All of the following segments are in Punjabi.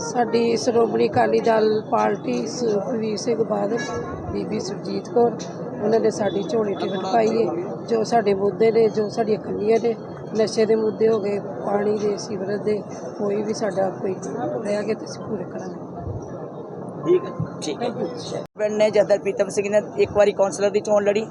ਸਾਡੀ ਸ਼੍ਰੋਮਣੀ ਅਕਾਲੀ ਦਲ ਪਾਰਟੀ ਸੁਖਬੀਰ ਸਿੰਘ ਬਾਦਲ ਬੀਬੀ ਸੁਰਜੀਤ ਕੌਰ ਉਹਨਾਂ ਨੇ ਸਾਡੀ ਝੋਲੀ ਟਿਕਟ ਪਾਈ ਹੈ ਜੋ ਸਾਡੇ ਮੁੱਦੇ ਨੇ ਜੋ ਸਾਡੀਆਂ ਖੰਡੀਆਂ ਨੇ ਨਸ਼ੇ ਦੇ ਮੁੱਦੇ ਹੋ ਗਏ ਪਾਣੀ ਦੇ ਸੀਵਰੇਜ ਦੇ ਕੋਈ ਵੀ ਸਾਡਾ ਕੋਈ ਰਹਿ ਗਿਆ ਤੇ ਅਸੀਂ ਪੂਰੇ ਕਰਾਂਗੇ। ਠੀਕ ਹੈ ਠੀਕ ਹੈ। ਪਿੰਡ ਨੇ ਜਦਰ ਪ੍ਰੀਤਮ ਸਿੰਘ ਨੇ ਇੱਕ ਵਾਰੀ ਕਾਉਂਸਲਰ ਦੀ ਚੋਣ ਲੜੀ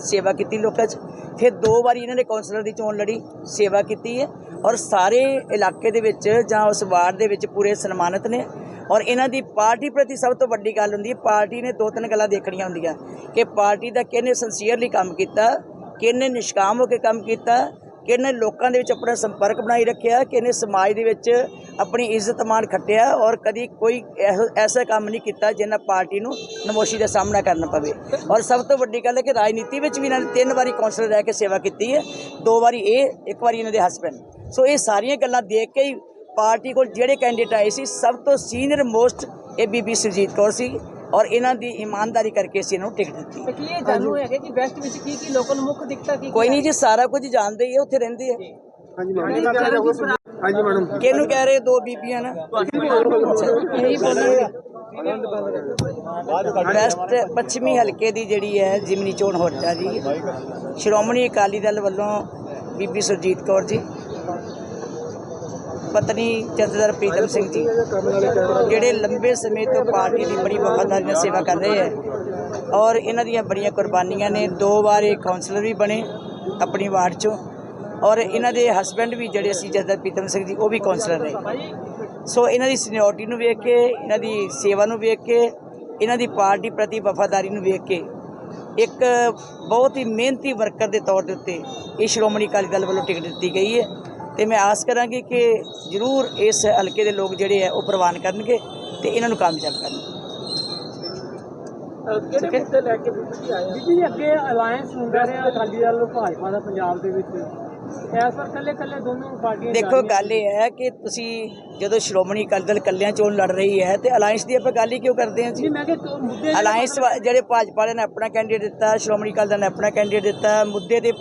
ਸੇਵਾ ਕੀਤੀ ਲੋਕਾਂ 'ਚ। ਫਿਰ ਦੋ ਵਾਰੀ ਇਹਨਾਂ ਨੇ ਕਾਉਂਸਲਰ ਦੀ ਚੋਣ ਲੜੀ ਸੇਵਾ ਕੀਤੀ ਹੈ ਔਰ ਸਾਰੇ ਇਲਾਕੇ ਦੇ ਵਿੱਚ ਜਾਂ ਉਸ ਵਾਰਡ ਦੇ ਵਿੱਚ ਪੂਰੇ ਸਨਮਾਨਿਤ ਨੇ। ਔਰ ਇਹਨਾਂ ਦੀ ਪਾਰਟੀ ਪ੍ਰਤੀ ਸਭ ਤੋਂ ਵੱਡੀ ਗੱਲ ਹੁੰਦੀ ਹੈ, ਪਾਰਟੀ ਨੇ ਦੋ ਤਿੰਨ ਗੱਲਾਂ ਦੇਖਣੀਆਂ ਹੁੰਦੀਆਂ। ਕਿ ਪਾਰਟੀ ਦਾ ਕਿਹਨੇ ਸਿੰਸੀਅਰਲੀ ਕੰਮ ਕੀਤਾ, ਕਿਹਨੇ ਨਿਸ਼ਕਾਮ ਹੋ ਕੇ ਕੰਮ ਕੀਤਾ, ਕਿਹਨੇ ਲੋਕਾਂ ਦੇ ਵਿੱਚ ਆਪਣਾ ਸੰਪਰਕ ਬਣਾਈ ਰੱਖਿਆ, ਕਿਹਨੇ ਸਮਾਜ ਦੇ ਵਿੱਚ ਆਪਣੀ ਇੱਜ਼ਤ ਮਾਣ ਖੱਟਿਆ ਔਰ ਕਦੀ ਕੋਈ ਇਹੋ- ਐਸਾ ਕੰਮ ਨਹੀਂ ਕੀਤਾ ਜਿਹਨਾਂ ਪਾਰਟੀ ਨੂੰ ਨਮੋਸ਼ੀ ਦਾ ਸਾਹਮਣਾ ਕਰਨਾ ਪਵੇ। ਔਰ ਸਭ ਤੋਂ ਵੱਡੀ ਗੱਲ ਹੈ ਕਿ ਰਾਜਨੀਤੀ ਵਿੱਚ ਵੀ ਇਹਨਾਂ ਨੇ ਤਿੰਨ ਵਾਰੀ ਕੌਂਸਲਰ ਰਹਿ ਕੇ ਸੇਵਾ ਕੀਤੀ ਹੈ। ਦੋ ਵਾਰੀ ਇਹ, ਇੱਕ ਵਾਰੀ ਇਹਨਾਂ ਦੇ ਹਸਬੰਡ ਸੋ ਇਹ ਸਾਰੀਆਂ ਗੱਲਾਂ ਦੇਖ ਕੇ ਹੀ ਪਾਰਟੀ ਕੋਲ ਜਿਹੜੇ ਕੈਂਡੀਡੇਟ ਆਏ ਸੀ ਸਭ ਤੋਂ ਸੀਨੀਅਰ ਮੋਸਟ ਇਹ ਬੀਬੀ ਸੁਰਜੀਤ ਕੌਰ ਸੀ ਔਰ ਇਹਨਾਂ ਦੀ ਇਮਾਨਦਾਰੀ ਕਰਕੇ ਅਸੀਂ ਇਹਨਾਂ ਨੂੰ ਟਿਕਟ ਦਿੱਤੀ। ਕੀ ਇਹ ਜਾਣੂ ਹੈਗੇ ਕਿ ਵੈਸਟ ਵਿੱਚ ਕੀ ਕੀ ਲੋਕਾਂ ਨੂੰ ਮੁੱਖ ਦਿੱਕਤਾਂ ਕੀ ਕੋਈ ਨਹੀਂ ਜੀ ਸਾਰਾ ਕੁਝ ਜਾਣਦੇ ਹੀ ਉੱਥੇ ਰਹਿੰਦੇ ਆ। ਹਾਂਜੀ ਮੈਡਮ ਕਿਹਨੂੰ ਕਹਿ ਰਹੇ ਦੋ ਬੀਬੀਆਂ ਨਾ? ਵੈਸਟ ਪੱਛਮੀ ਹਲਕੇ ਦੀ ਜਿਹੜੀ ਹੈ ਜਿਮਨੀ ਚੋਣ ਹੋ ਰਹੀ ਹੈ ਸ਼੍ਰੋਮਣੀ ਅਕਾਲੀ ਦਲ ਵੱਲੋਂ ਬੀਬੀ ਸੁਰਜੀਤ ਕੌਰ ਜੀ। ਪਤਨੀ ਜਥੇਦਾਰ ਪ੍ਰੀਤਮ ਸਿੰਘ ਜੀ, ਜਿਹੜੇ ਲੰਬੇ ਸਮੇਂ ਤੋਂ ਪਾਰਟੀ ਦੀ ਬੜੀ ਵਫਾਦਾਰੀ ਨਾਲ ਸੇਵਾ ਕਰ ਰਹੇ ਹੈ ਔਰ ਇਹਨਾਂ ਦੀਆਂ ਬੜੀਆਂ ਕੁਰਬਾਨੀਆਂ ਨੇ, ਦੋ ਵਾਰ ਇਹ ਕਾਉਂਸਲਰ ਵੀ ਬਣੇ ਆਪਣੀ ਵਾਰਡ ਚੋਂ ਔਰ ਇਹਨਾਂ ਦੇ ਹਸਬੰਡ ਵੀ ਜਿਹੜੇ ਸੀ ਜਥੇਦਾਰ ਪ੍ਰੀਤਮ ਸਿੰਘ ਜੀ, ਉਹ ਵੀ ਕਾਉਂਸਲਰ ਰਹੇ ਸੋ ਇਹਨਾਂ ਦੀ ਸੀਨੀਅਰਟੀ ਨੂੰ ਵੇਖ ਕੇ, ਇਹਨਾਂ ਦੀ ਸੇਵਾ ਨੂੰ ਵੇਖ ਕੇ, ਇਹਨਾਂ ਦੀ ਪਾਰਟੀ ਪ੍ਰਤੀ ਵਫਾਦਾਰੀ ਨੂੰ ਵੇਖ ਕੇ ਇੱਕ ਬਹੁਤ ਹੀ ਮਿਹਨਤੀ ਵਰਕਰ ਦੇ ਤੌਰ ਦੇ ਉੱਤੇ ਇਹ ਸ਼੍ਰੋਮਣੀ ਅਕਾਲੀ ਦਲ ਵੱਲੋਂ ਟਿਕਟ ਦਿੱਤੀ ਗਈ ਹੈ। ਤੇ ਮੈਂ ਆਸ ਕਰਾਂਗੀ ਕਿ ਜ਼ਰੂਰ ਇਸ ਹਲਕੇ ਦੇ ਲੋਕ ਜਿਹੜੇ ਆ ਉਹ ਪ੍ਰਵਾਨ ਕਰਨਗੇ ਤੇ ਇਹਨਾਂ ਨੂੰ ਕਾਮਯਾਬ ਕਰਨਗੇ ਕਿਹੜੇ ਮੁੱਦੇ ਲੈ ਕੇ ਬੀਬੀ ਆਏ ਬੀਬੀ ਜੀ ਅੱਗੇ ਅਲਾਈਅੰਸ ਹੁੰਦਾ ਰਿਹਾ ਅਕਾਲੀ ਦਲ ਨੂੰ ਭਾਜਪਾ ਦਾ ਪੰਜਾਬ ਦੇ ਵਿੱਚ। ਇਸ ਵਾਰ ਕੱਲੇ ਕੱਲੇ ਦੋਨੋਂ ਪਾਰਟੀਆਂ ਦੇਖੋ ਗੱਲ ਇਹ ਹੈ ਕਿ ਤੁਸੀਂ ਜਦੋਂ ਸ਼੍ਰੋਮਣੀ ਅਕਾਲੀ ਦਲ ਕੱਲਿਆਂ ਚੋਣ ਲੜ ਰਹੀ ਹੈ ਤੇ ਅਲਾਈਅੰਸ ਦੀ ਆਪਾਂ ਗੱਲ ਹੀ ਕਿਉਂ ਕਰਦੇ ਹਾਂ ਜੀ? ਮੈਂ ਕਿ ਦੋ ਮੁੱਦੇ ਅਲਾਈਅੰਸ ਜਿਹੜੇ ਭਾਜਪਾ ਵਾਲਿਆਂ ਨੇ ਆਪਣਾ ਕੈਂਡੀਡੇਟ ਦਿੱਤਾ ਸ਼੍ਰੋਮਣੀ ਅਕਾਲੀ ਦਲ ਨੇ ਆਪਣਾ ਕੈਂਡੀਡੇਟ ਦਿੱਤਾ ਮੁੱਦੇ ਦੇ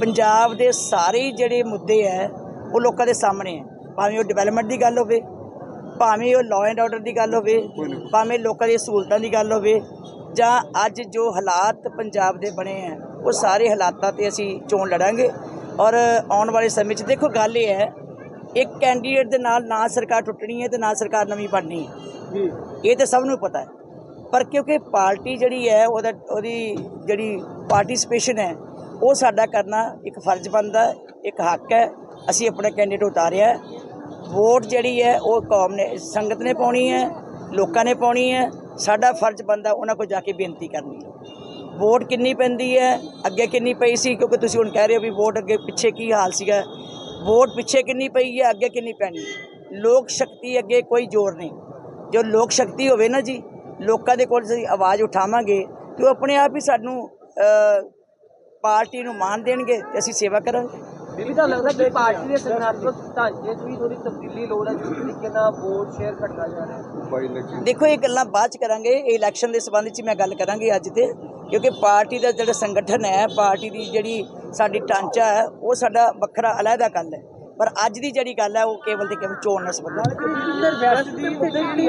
ਪੰਜਾਬ ਦੇ ਸਾਰੇ ਜਿਹੜੇ ਮੁੱਦੇ ਹੈ ਉਹ ਲੋਕਾਂ ਦੇ ਸਾਹਮਣੇ ਹੈ। ਭਾਵੇਂ ਉਹ ਡਿਵੈਲਪਮੈਂਟ ਦੀ ਗੱਲ ਹੋਵੇ ਭਾਵੇਂ ਉਹ ਲਾਅ ਐਂਡ ਆਰਡਰ ਦੀ ਗੱਲ ਹੋਵੇ ਭਾਵੇਂ ਲੋਕਾਂ ਦੀਆਂ ਸਹੂਲਤਾਂ ਦੀ ਗੱਲ ਹੋਵੇ ਜਾਂ ਅੱਜ ਜੋ ਹਾਲਾਤ ਪੰਜਾਬ ਦੇ ਬਣੇ ਹੈ ਉਹ ਸਾਰੇ ਹਾਲਾਤਾਂ ਤੇ ਅਸੀਂ ਚੋਣ ਲੜਾਂਗੇ। ਔਰ ਆਉਣ ਵਾਲੇ ਸਮੇਂ 'ਚ ਦੇਖੋ ਗੱਲ ਇਹ ਹੈ ਇੱਕ ਕੈਂਡੀਡੇਟ ਦੇ ਨਾਲ ਨਾ ਸਰਕਾਰ ਟੁੱਟਣੀ ਹੈ ਤੇ ਨਾ ਸਰਕਾਰ ਨਵੀਂ ਬਣਨੀ ਹੈ। ਜੀ। ਇਹ ਤਾਂ ਸਭ ਨੂੰ ਪਤਾ ਹੈ। ਪਰ ਕਿਉਂਕਿ ਪਾਰਟੀ ਜਿਹੜੀ ਹੈ ਉਹਦਾ ਉਹਦੀ ਜਿਹੜੀ ਪਾਰਟਿਸਿਪੇਸ਼ਨ ਹੈ ਉਹ ਸਾਡਾ ਕਰਨਾ ਇੱਕ ਫਰਜ਼ ਬਣਦਾ ਇੱਕ ਹੱਕ ਹੈ। ਅਸੀਂ ਆਪਣਾ ਕੈਂਡੀਡੇਟ ਉਤਾਰਿਆ ਵੋਟ ਜਿਹੜੀ ਹੈ, ਉਹ ਕੌਮ ਨੇ, ਸੰਗਤ ਨੇ ਪਾਉਣੀ ਹੈ, ਲੋਕਾਂ ਨੇ ਪਾਉਣੀ ਹੈ। ਸਾਡਾ ਫਰਜ਼ ਬਣਦਾ ਉਹਨਾਂ ਕੋਲ ਜਾ ਕੇ ਬੇਨਤੀ ਕਰਨੀ। ਵੋਟ ਕਿੰਨੀ ਪੈਂਦੀ ਹੈ, ਅੱਗੇ ਕਿੰਨੀ ਪਈ ਸੀ? ਕਿਉਂਕਿ ਤੁਸੀਂ ਹੁਣ ਕਹਿ ਰਹੇ ਹੋ ਵੀ ਵੋਟ ਅੱਗੇ ਪਿੱਛੇ ਕੀ ਹਾਲ ਸੀਗਾ। ਵੋਟ ਪਿੱਛੇ ਕਿੰਨੀ ਪਈ ਹੈ, ਅੱਗੇ ਕਿੰਨੀ ਪੈਣੀ ਲੋਕ ਸ਼ਕਤੀ ਅੱਗੇ ਕੋਈ ਜ਼ੋਰ ਨਹੀਂ। ਜੋ ਲੋਕ ਸ਼ਕਤੀ ਹੋਵੇ ਨਾ ਜੀ, ਲੋਕਾਂ ਦੇ ਕੋਲ ਅਸੀਂ ਆਵਾਜ਼ ਉਠਾਵਾਂਗੇ ਤੇ ਉਹ ਆਪਣੇ ਆਪ ਹੀ ਸਾਨੂੰ ਪਾਰਟੀ ਨੂੰ ਮਾਨ ਦੇਣਗੇ ਤੇ ਅਸੀਂ ਸੇਵਾ ਕਰਾਂਗੇ। ਬੀਬੀ ਤਾਂ ਲੱਗਦਾ ਕਿ ਪਾਰਟੀ ਦੇ ਸੰਗਠਨਾਤਮਕ ਢਾਂਚੇ 'ਚ ਵੀ ਥੋੜੀ ਤਬਦੀਲੀ ਲੋੜ ਹੈ ਜਿਸ ਤਰੀਕੇ ਨਾਲ ਵੋਟ ਸ਼ੇਅਰ ਘਟਦਾ ਜਾ ਰਿਹਾ ਹੈ। ਦੇਖੋ ਇਹ ਗੱਲਾਂ ਬਾਅਦ ਚ ਕਰਾਂਗੇ ਇਹ ਇਲੈਕਸ਼ਨ ਦੇ ਸੰਬੰਧ ਚ ਮੈਂ ਗੱਲ ਕਰਾਂਗੀ ਅੱਜ ਤੇ ਕਿਉਂਕਿ ਪਾਰਟੀ ਦਾ ਜਿਹੜਾ ਸੰਗਠਨ ਹੈ ਪਾਰਟੀ ਦੀ ਜਿਹੜੀ ਸਾਡੀ ਢਾਂਚਾ ਹੈ ਉਹ ਸਾਡਾ ਵੱਖਰਾ ਅਲੱਗਾ ਗੱਲ ਹੈ। ਪਰ ਅੱਜ ਦੀ ਜਿਹੜੀ ਗੱਲ ਹੈ ਉਹ ਕੇਵਲ ਤੇ ਕੇਵਲ ਚੋਣ ਨਾਲ ਸੰਬੰਧਿਤ ਦੀ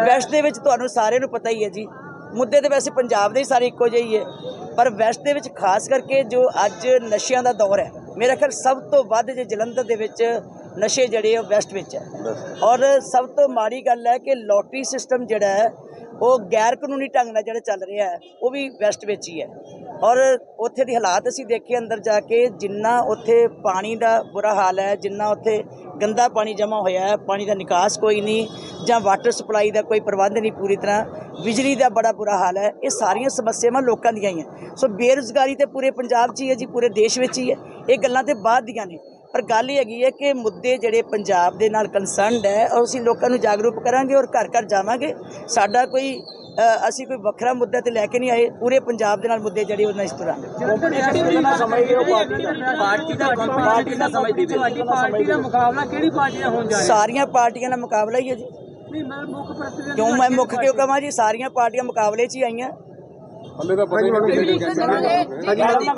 ਵੈਸਟ ਦੇ ਵਿੱਚ ਤੁਹਾਨੂੰ ਸਾਰਿਆਂ ਨੂੰ ਪਤਾ ਹੀ ਹੈ ਜੀ ਮੁੱਦੇ ਤੇ ਵੈਸੇ ਪੰਜਾਬ ਦੇ ਹੀ ਸਾਰੇ ਇੱਕੋ ਜਿਹੇ ਹੀ ਹੈ। ਪਰ ਵੈਸਟ ਦੇ ਵਿੱਚ ਖਾਸ ਕਰਕੇ ਜੋ ਅੱਜ ਨਸ਼ਿਆਂ ਦਾ ਦੌਰ ਹੈ ਮੇਰਾ ਖਿਆਲ ਸਭ ਤੋਂ ਵੱਧ ਜੇ ਜਲੰਧਰ ਦੇ ਵਿੱਚ ਨਸ਼ੇ ਜਿਹੜੇ ਉਹ ਵੈਸਟ ਵਿੱਚ ਹੈ। ਔਰ ਸਭ ਤੋਂ ਮਾੜੀ ਗੱਲ ਹੈ ਕਿ ਲੋਟਰੀ ਸਿਸਟਮ ਜਿਹੜਾ ਹੈ, ਉਹ ਗੈਰ ਕਾਨੂੰਨੀ ਢੰਗ ਨਾਲ ਜਿਹੜਾ ਚੱਲ ਰਿਹਾ ਹੈ, ਉਹ ਵੀ ਵੈਸਟ ਵਿੱਚ ਹੀ ਹੈ। ਔਰ ਉੱਥੇ ਦੀ ਹਾਲਾਤ ਅਸੀਂ ਦੇਖੇ ਅੰਦਰ ਜਾ ਕੇ, ਜਿੰਨਾ ਉੱਥੇ ਪਾਣੀ ਦਾ ਬੁਰਾ ਹਾਲ ਹੈ, ਜਿੰਨਾ ਉੱਥੇ ਗੰਦਾ ਪਾਣੀ ਜਮ੍ਹਾਂ ਹੋਇਆ ਹੈ, ਪਾਣੀ ਦਾ ਨਿਕਾਸ ਕੋਈ ਨਹੀਂ, ਜਾਂ ਵਾਟਰ ਸਪਲਾਈ ਦਾ ਕੋਈ ਪ੍ਰਬੰਧ ਨਹੀਂ ਪੂਰੀ ਤਰ੍ਹਾਂ, ਬਿਜਲੀ ਦਾ ਬੜਾ ਬੁਰਾ ਹਾਲ ਹੈ, ਇਹ ਸਾਰੀਆਂ ਸਮੱਸਿਆਵਾਂ ਲੋਕਾਂ ਦੀਆਂ ਹੀ ਹੈ। ਸੋ ਬੇਰੁਜ਼ਗਾਰੀ ਤੇ ਪੂਰੇ ਪੰਜਾਬ 'ਚ ਹੀ ਹੈ ਜੀ, ਪੂਰੇ ਦੇਸ਼ ਵਿੱਚ ਹੀ ਹੈ। ਇਹ ਗੱਲਾਂ ਤੇ ਬਾਅਦ ਦੀਆਂ ਨੇ। ਪਰ ਗੱਲ ਇਹ ਹੈਗੀ ਹੈ ਕਿ ਮੁੱਦੇ ਜਿਹੜੇ ਪੰਜਾਬ ਦੇ ਨਾਲ ਕੰਸਰਨਡ ਹੈ ਔਰ ਅਸੀਂ ਲੋਕਾਂ ਨੂੰ ਜਾਗਰੂਕ ਕਰਾਂਗੇ ਔਰ ਘਰ ਘਰ ਜਾਵਾਂਗੇ। ਸਾਡਾ ਕੋਈ ਅਸੀਂ ਕੋਈ ਵੱਖਰਾ ਮੁੱਦਾ ਤੇ ਲੈ ਕੇ ਨਹੀਂ ਆਏ ਪੂਰੇ ਪੰਜਾਬ ਦੇ ਨਾਲ ਮੁੱਦੇ ਜਿਹੜੇ ਉਹਨਾਂ ਇਸ ਤਰ੍ਹਾਂ ਸਮਝਦੇ ਹੋ ਪਾਰਟੀ ਦਾ। ਪਾਰਟੀ ਦਾ ਪਾਰਟੀ ਦਾ ਸਮਝਦੇ ਤੁਹਾਡੀ ਪਾਰਟੀ ਦਾ ਮੁਕਾਬਲਾ ਕਿਹੜੀ ਪਾਰਟੀ ਨਾਲ ਹੋਣ ਜਾ ਰਿਹਾ ਸਾਰੀਆਂ ਪਾਰਟੀਆਂ ਦਾ ਮੁਕਾਬਲਾ ਹੀ ਹੈ ਜੀ। ਨਹੀਂ ਮੈਂ ਮੁੱਖ ਪ੍ਰਤੀਨਿਧ ਕਿਉਂ ਮੈਂ ਮੁੱਖ ਕਿਉਂ ਕਹਾਂ ਜੀ? ਸਾਰੀਆਂ ਪਾਰਟੀਆਂ ਮੁਕਾਬਲੇ 'ਚ ਹੀ ਆਈਆਂ। ਹਲੇ ਤਾਂ ਪਤਾ ਹੀ ਨਹੀਂ ਕਿਹੜੇ